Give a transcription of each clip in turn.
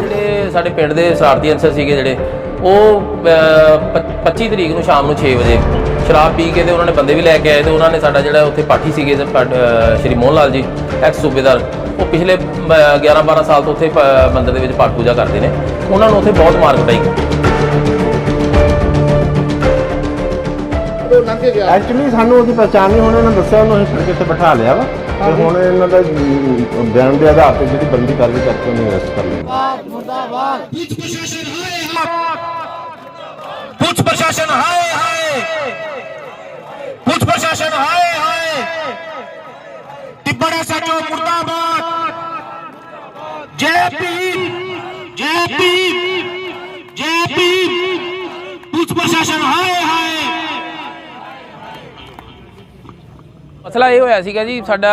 ਜਿਹੜੇ ਸਾਡੇ ਪਿੰਡ ਦੇ ਸ਼ਰਾਰਤੀ ਅਨਸਰ ਸੀਗੇ ਜਿਹੜੇ ਉਹ ਅਹ, 25 ਤਰੀਕ ਨੂੰ ਸ਼ਾਮ ਨੂੰ 6 ਵਜੇ ਸ਼ਰਾਬ ਪੀ ਕੇ ਤੇ ਉਹਨਾਂ ਨੇ ਬੰਦੇ ਵੀ ਲੈ ਕੇ ਆਏ ਤੇ ਉਹਨਾਂ ਨੇ ਸਾਡਾ ਜਿਹੜਾ ਉੱਥੇ ਪਾਠੀ ਸੀਗੇ ਸ਼੍ਰੀ ਮੋਹਨ ਲਾਲ ਜੀ ਐਕਸ ਸੂਬੇਦਾਰ ਉਹ ਪਿਛਲੇ 11 12 ਸਾਲ ਤੋਂ ਉੱਥੇ ਪ- ਮੰਦਿਰ ਦੇ ਵਿੱਚ ਪਾਠ ਪੂਜਾ ਕਰਦੇ ਨੇ। ਉਹਨਾਂ ਨੂੰ ਉੱਥੇ ਬਹੁਤ ਮਾਰ ਕੁਟਾਈ। ਕੋਲ ਲੰਘ ਕੇ ਗਿਆ। ਐਕਚੁਅਲੀ ਸਾਨੂੰ ਉਹਦੀ ਪਛਾਣ ਨਹੀਂ ਹੁਣ ਇਹਨਾਂ ਦੱਸਿਆ ਉਹਨੂੰ ਅਸੀਂ ਕਿੱਥੇ ਬਿਠਾ ਲਿਆ ਵਾ। ਤੇ ਹੁਣ ਇਹਨਾਂ ਦਾ ਬਿਆਨ ਦੇ ਆਧਾਰ ਤੇ ਜਿਹੜੀ ਬੰਦੀ ਕਾਰਵਾਈ ਕਰਕੇ ਉਹਨੂੰ ਅਰੈਸਟ ਕਰ ਲਿਆ। ਵਾਹ ਮੁਰਦਾਬਾਦ। ਪੁਲਿਸ ਪ੍ਰਸ਼ਾਸਨ ਹਾਏ ਹਾਏ। ਪੁਲਿਸ ਪ੍ਰਸ਼ਾਸਨ ਹਾਏ ਹਾਏ। ਪੁਲਿਸ ਪ੍ਰਸ਼ਾਸਨ ਹਾਏ ਹਾਏ। ਟਿੱਬੜਾ ਸਾਚੋ ਮੁਰਦਾਬਾਦ। ਜੈ ਭੀਮ ਜੈ ਭੀਮ ਜੈ ਭੀਮ। ਪੁਲਿਸ ਪ੍ਰਸ਼ਾਸਨ ਮਸਲਾ ਇਹ ਹੋਇਆ ਸੀਗਾ ਜੀ ਸਾਡਾ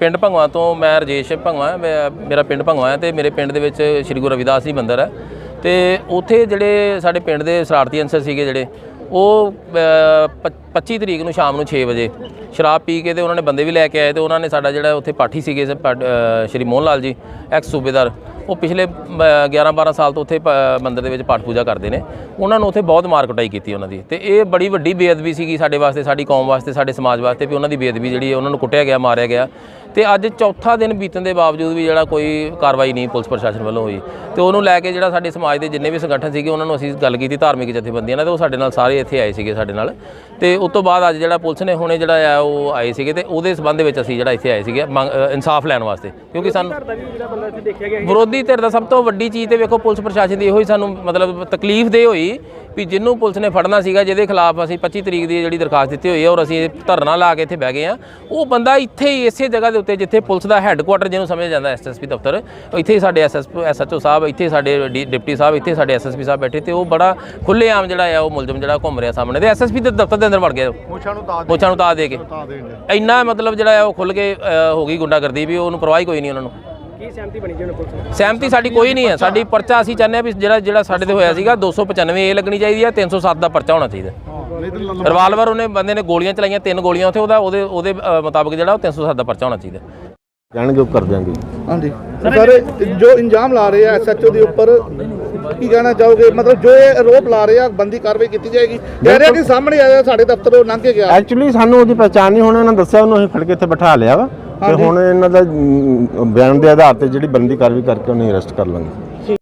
ਪਿੰਡ ਭੰਗਵਾ ਤੋਂ ਮੈਂ ਰਜੇਸ਼ ਭੰਗਵਾ ਮੈਂ- ਮੇਰਾ ਪਿੰਡ ਭੰਗਵਾ ਹੈ ਤੇ ਮੇਰੇ ਪਿੰਡ ਦੇ ਵਿੱਚ ਸ੍ਰੀ ਗੁਰੂ ਰਵਿਦਾਸ ਜੀ ਮੰਦਿਰ ਹੈ। ਤੇ ਉੱਥੇ ਜਿਹੜੇ ਸਾਡੇ ਪਿੰਡ ਦੇ ਸ਼ਰਾਰਤੀ ਅਨਸਰ ਸੀਗੇ ਜਿਹੜੇ ਉਹ ਅਹ, 25 ਤਰੀਕ ਨੂੰ ਸ਼ਾਮ ਨੂੰ 6 ਵਜੇ ਸ਼ਰਾਬ ਪੀ ਕੇ ਤੇ ਉਹਨਾਂ ਨੇ ਬੰਦੇ ਵੀ ਲੈ ਕੇ ਆਏ ਤੇ ਉਹਨਾਂ ਨੇ ਸਾਡਾ ਜਿਹੜਾ ਉੱਥੇ ਪਾਠੀ ਸੀਗੇ ਸ਼੍ਰੀ ਮੋਹਨ ਲਾਲ ਜੀ ਐਕਸ ਸੂਬੇਦਾਰ ਉਹ ਪਿਛਲੇ 11 12 ਸਾਲ ਤੋਂ ਉੱਥੇ ਪ- ਮੰਦਿਰ ਦੇ ਵਿੱਚ ਪਾਠ ਪੂਜਾ ਕਰਦੇ ਨੇ। ਉਹਨਾਂ ਨੂੰ ਉੱਥੇ ਬਹੁਤ ਮਾਰ ਕੁਟਾਈ ਕੀਤੀ ਉਹਨਾਂ ਦੀ। ਤੇ ਇਹ ਬੜੀ ਵੱਡੀ ਬੇਅਦਬੀ ਸੀਗੀ ਸਾਡੇ ਵਾਸਤੇ, ਸਾਡੀ ਕੌਮ ਵਾਸਤੇ, ਸਾਡੇ ਸਮਾਜ ਵਾਸਤੇ, ਵੀ ਉਹਨਾਂ ਦੀ ਬੇਅਦਬੀ ਜਿਹੜੀ ਹੈ, ਉਹਨਾਂ ਨੂੰ ਕੁੱਟਿਆ ਗਿਆ, ਮਾਰਿਆ ਗਿਆ। ਤੇ ਅੱਜ ਚੌਥਾ ਦਿਨ ਬੀਤਣ ਦੇ ਬਾਵਜੂਦ ਵੀ ਜਿਹੜਾ ਕੋਈ ਕਾਰਵਾਈ ਨਹੀਂ ਪੁਲਿਸ ਪ੍ਰਸ਼ਾਸਨ ਵੱਲੋਂ ਹੋਈ ਤੇ ਉਹਨੂੰ ਲੈ ਕੇ ਜਿਹੜਾ ਸਾਡੇ ਸਮਾਜ ਦੇ ਜਿੰਨੇ ਵੀ ਸੰਗਠਨ ਸੀਗੇ ਉਹਨਾਂ ਨੂੰ ਅਸੀਂ ਗੱਲ ਕੀਤੀ ਧਾਰਮਿਕ ਜਥੇਬੰਦੀਆਂ ਨਾਲ ਤੇ ਉਹ ਸਾਡੇ ਨਾਲ ਸਾਰੇ ਇੱਥੇ ਆਏ ਸੀਗੇ ਸਾਡੇ ਨਾਲ। ਤੇ ਉਸ ਤੋਂ ਬਾਅਦ ਅੱਜ ਜਿਹੜਾ ਪੁਲਿਸ ਨੇ ਹੁਣੇ ਜਿਹੜਾ ਆ ਉਹ ਆਏ ਸੀਗੇ ਤੇ ਉਹਦੇ ਸਬੰਧ ਵਿੱਚ ਅਸੀਂ ਜਿਹੜਾ ਇੱਥੇ ਆਏ ਸੀਗੇ ਇਨਸਾਫ ਲੈਣ ਵਾਸਤੇ। ਕਿਉਂਕਿ ਸਾਨੂੰ ਵਿਰੋਧੀ ਧਿਰ ਦਾ ਸਭ ਤੋਂ ਵੱਡੀ ਚੀਜ਼ ਤੇ ਵੇਖੋ ਪੁਲਿਸ ਪ੍ਰਸ਼ਾਸਨ ਦੀ ਇਹੋ ਹੀ ਸਾਨੂੰ ਮਤਲਬ ਤਕਲੀਫ ਦੇ ਹੋਈ ਵੀ ਜਿਹਨੂੰ ਪੁਲਿਸ ਨੇ ਫੜਨਾ ਸੀਗਾ ਜਿਹਦੇ ਖਿਲਾਫ ਅਸੀਂ 25 ਤਰੀਕ ਦੀ ਜਿਹੜੀ ਦਰਖਾਸਤ ਦਿੱਤੀ ਹੋਈ ਹੈ ਔਰ ਅਸੀਂ ਧਰਨਾ ਲਾ ਕੇ ਇੱਥੇ ਬਹਿ ਗਏ ਆ। ਉਹ ਬੰਦਾ ਇੱਥੇ ਹੀ ਇਸੇ ਜਗ੍ਹਾ ਦੇ ਉੱਤੇ ਜਿੱਥੇ ਪੁਲਿਸ ਦਾ ਹੈੱਡਕੁਆਟਰ ਜਿਹਨੂੰ ਸਮਝਿਆ ਜਾਂਦਾ ਐਸਐਸਪੀ ਦਫ਼ਤਰ ਇੱਥੇ ਹੀ ਸਾਡੇ ਐਸਐਸਪੀ ਐਸਐਚਓ ਸਾਹਿਬ ਇੱਥੇ ਸਾਡੇ ਡਿਪਟੀ ਸਾਹਿਬ ਇੱਥੇ ਸਾਡੇ ਐਸਐਸਪੀ ਸਾਹਿਬ ਬੈਠੇ ਤੇ ਉਹ ਬੜਾ ਖੁੱਲ੍ਹੇਆਮ ਜਿਹੜਾ ਆ ਉਹ ਮੁਲਜ਼ਮ ਜਿਹੜਾ ਘੁੰਮ ਰਿਹਾ ਸਾਹਮਣੇ ਤੇ ਐਸਐਸਪੀ ਦੇ ਦਫ਼ਤਰ ਦੇ ਅੰਦਰ ਵੜ ਗਿਆ। ਮੁੱਛਾਂ ਨੂੰ ਤਾਂ ਮੁੱਛਾਂ ਨੂੰ ਤਾਂ ਦੇ ਕੇ। ਇੰਨਾ ਮਤਲਬ ਜਿਹੜਾ ਆ ਉਹ ਖੁੱਲ ਕੇ ਹੋ ਗਈ ਗੁੰਡਾਗਰਦੀ ਵੀ ਉਹਨੂੰ ਪਰਵਾਹ ਹੀ ਕੋਈ ਨਹੀਂ ਉਹਨਾਂ ਨੂੰ। ਕੀ ਸਹਿਮਤੀ ਬਣੀ ਜੀ ਉਹਨਾਂ ਪੁਲਿਸ ਸਹਿਮਤੀ ਸਾਡੀ ਕੋਈ ਨਹੀਂ ਹੈ। ਸਾਡੀ ਪਰਚਾ ਅਸੀਂ ਚਾਹੁੰਦੇ ਹਾਂ ਵੀ ਜਿਹੜਾ ਜਿਹੜਾ ਸਾਡੇ ਤੇ ਹੋਇਆ ਸੀਗਾ 295 ਏ ਲੱਗਣੀ ਚਾਹੀਦੀ ਹੈ 307 ਦਾ ਪਰਚਾ ਹੋਣਾ ਚਾਹੀਦਾ। ਰਿਵਾਲਵਰ ਉਹਨੇ ਬੰਦੇ ਨੇ ਗੋਲੀਆਂ ਚਲਾਈਆਂ ਤਿੰਨ ਗੋਲੀਆਂ ਉੱਥੇ ਉਹਦਾ ਉਹਦੇ ਉਹਦੇ ਮੁਤਾਬਕ ਜਿਹੜਾ ਉਹ 307 ਦਾ ਪਰਚਾ ਹੋਣਾ ਚਾਹੀਦਾ। ਕਹਿਣਗੇ ਉਹ ਕਰ ਦਿਆਂਗੇ। ਹਾਂਜੀ। ਸਰ ਜੋ ਇੰਜਾਮ ਲਾ ਰਹੇ ਆ ਐਸਐਚਓ ਦੇ ਉੱਪਰ ਕੀ ਕਹਿਣਾ ਚਾਹੋਗੇ? ਮਤਲਬ ਜੋ ਇਹ ਆਰੋਪ ਲਾ ਰਹੇ ਆ ਬੰਦੀ ਕਾਰਵਾਈ ਕੀਤੀ ਜਾਏਗੀ। ਕਹਿ ਰਿਹਾ ਕਿ ਸਾਹਮਣੇ ਆਇਆ ਸਾਡੇ ਦਫ਼ਤਰ ਲੰਘ ਕੇ ਗਿਆ। ਐਕਚੁਅਲੀ ਸਾਨੂੰ ਉਹਦੀ ਪਛਾਣ ਨਹੀਂ ਹੋਣੀ ਉਹਨਾਂ ਦੱਸਿਆ ਉਹਨੂੰ ਅਸੀਂ ਫੜ ਕੇ ਇੱਥੇ ਬਿਠਾ ਲਿਆ ਵਾ। ਤੇ ਹੁਣ ਇਹਨਾਂ ਦਾ ਅਮ, ਬਿਆਨ ਦੇ ਆਧਾਰ ਤੇ ਜਿਹੜੀ ਬੰਦੀ ਕਾਰਵਾਈ ਕਰਕੇ ਉਹਨੂੰ ਅਰੈਸਟ ਕਰ ਲਾਂਗੇ।